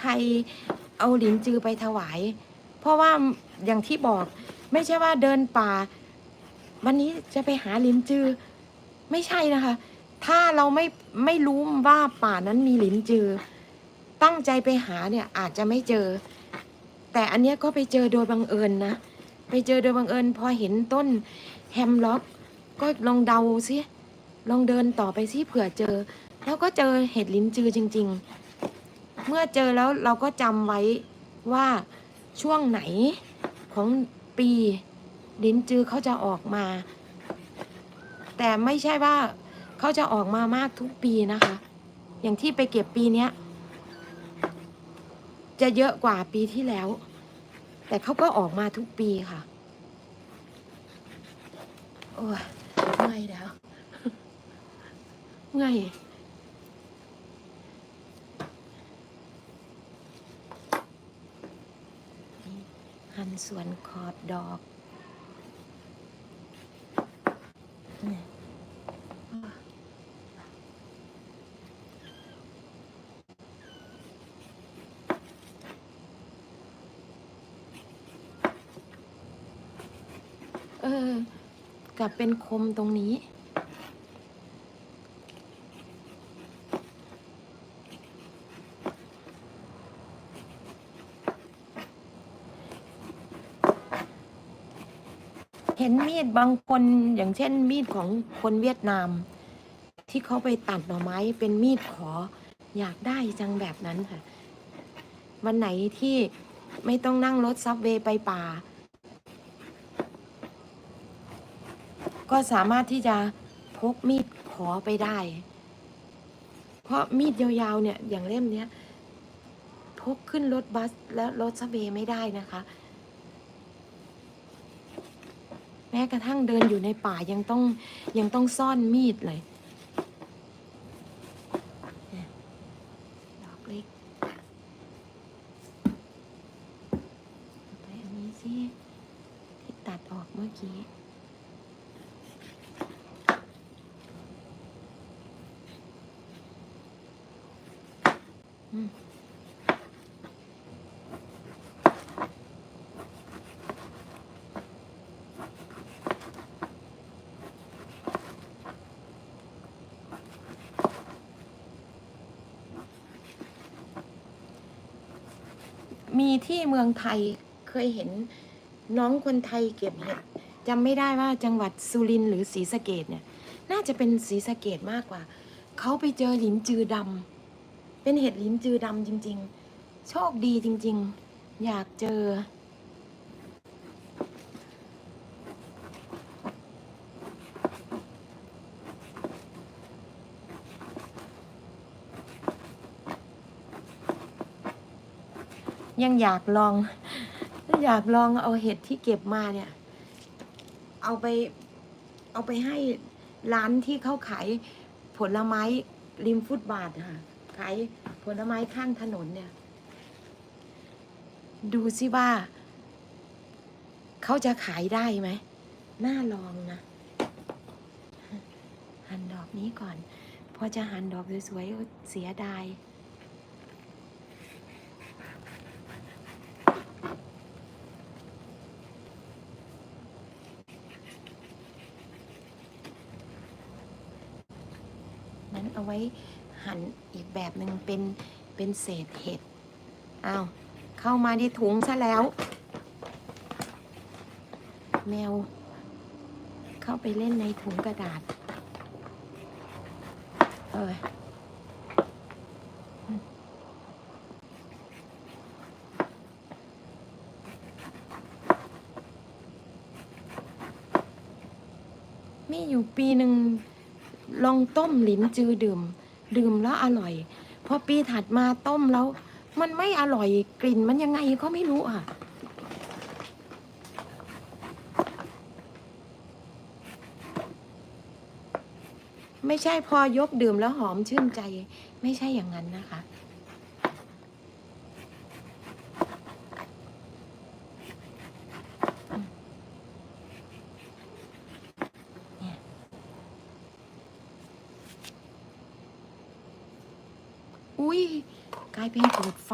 ใครเอาหลินจือไปถวาย เพราะว่าอย่างที่บอกไม่ใช่ว่าเดินป่า วันนี้จะไปหาหลินจือ ไม่ใช่นะคะ ถ้าเราไม่ไม่รู้ว่าป่านั้นมีหลินจือ ตั้งใจไปหาเนี่ยอาจจะไม่เจอ แต่อันเนี้ยก็ไปเจอโดยบังเอิญนะไปเจอโดยบังเอิญพอเห็นต้นแฮมล็อก ก็ลองเดาซิลองเดินต่อไปซิเผื่อเจอ แล้วก็เจอเห็ดลิ้นจือจริง ๆ เมื่อเจอแล้วเราก็จำไว้ว่าช่วงไหนของปีลิ้นจือเขาจะออกมา แต่ไม่ใช่ว่าเขาจะออกมามากทุกปีนะคะ อย่างที่ไปเก็บปีนี้จะเยอะกว่าปีที่แล้ว แต่เขาก็ออกมาทุกปีค่ะ โอ้ยเมื่อยแล้วเมื่อยนี่หั่น ส่วนขอบดอกเออกลับเป็นคมตรงนี้ เห็นมีดบางคนอย่างเช่น มีดของคนเวียดนาม ที่เขาไปตัดหน่อไม้เป็นมีดขอ อยากได้จังแบบนั้นค่ะ วันไหนที่ไม่ต้องนั่งรถซับเวย์ไปป่า ก็สามารถที่จะพกมีดขอไปได้ เพราะมีดยาวๆเนี่ยอย่างเล่มเนี้ยพกขึ้นรถบัสและรถซับเวย์ไม่ได้นะคะ แม้กระทั่งเดินอยู่ในป่ายังต้องยังต้องซ่อนมีดเลยดอกเล็กไปอันนี้สิที่ตัดออกเมื่อกี้อืม มีที่เมืองไทยเคยเห็นน้องคนไทยเก็บเห็ดจำไม่ได้ว่าจังหวัดสุรินทร์หรือศรีสะเกดเนี่ย น่าจะเป็นศรีสะเกดมากกว่า เขาไปเจอหลินจือดำเป็นเห็ดหลินจือดำจริง ๆ โชคดีจริง ๆ อยากเจอ ยังอยากลอง อยากลองเอาเห็ดที่เก็บมาเนี่ย เอาไป เอาไปให้ร้านที่เขาขายผลไม้ริมฟุตบาทค่ะ ขายผลไม้ข้างถนนเนี่ย ดูสิว่า เขาจะขายได้ไหม น่าลองนะ หั่นดอกนี้ก่อน พอจะหั่นดอกสวยๆเสียดาย นั้นเอาไว้หั่นอีกแบบหนึ่งเป็นเป็นเศษเห็ดอ้าวเข้ามาที่ถุงซะแล้ว แมว เข้าไปเล่นในถุงกระดาษ เอออืมมีอยู่ปีหนึ่ง ลองต้มลิ้นจือดื่ม ดื่มแล้วอร่อย พอปีถัดมาต้มแล้ว มันไม่อร่อยกลิ่นมันยังไงก็ไม่รู้อะ ไม่ใช่พอยกดื่มแล้วหอมชื่นใจ ไม่ใช่อย่างนั้นนะคะ อุ้ยกลายเป็นเปิดไฟ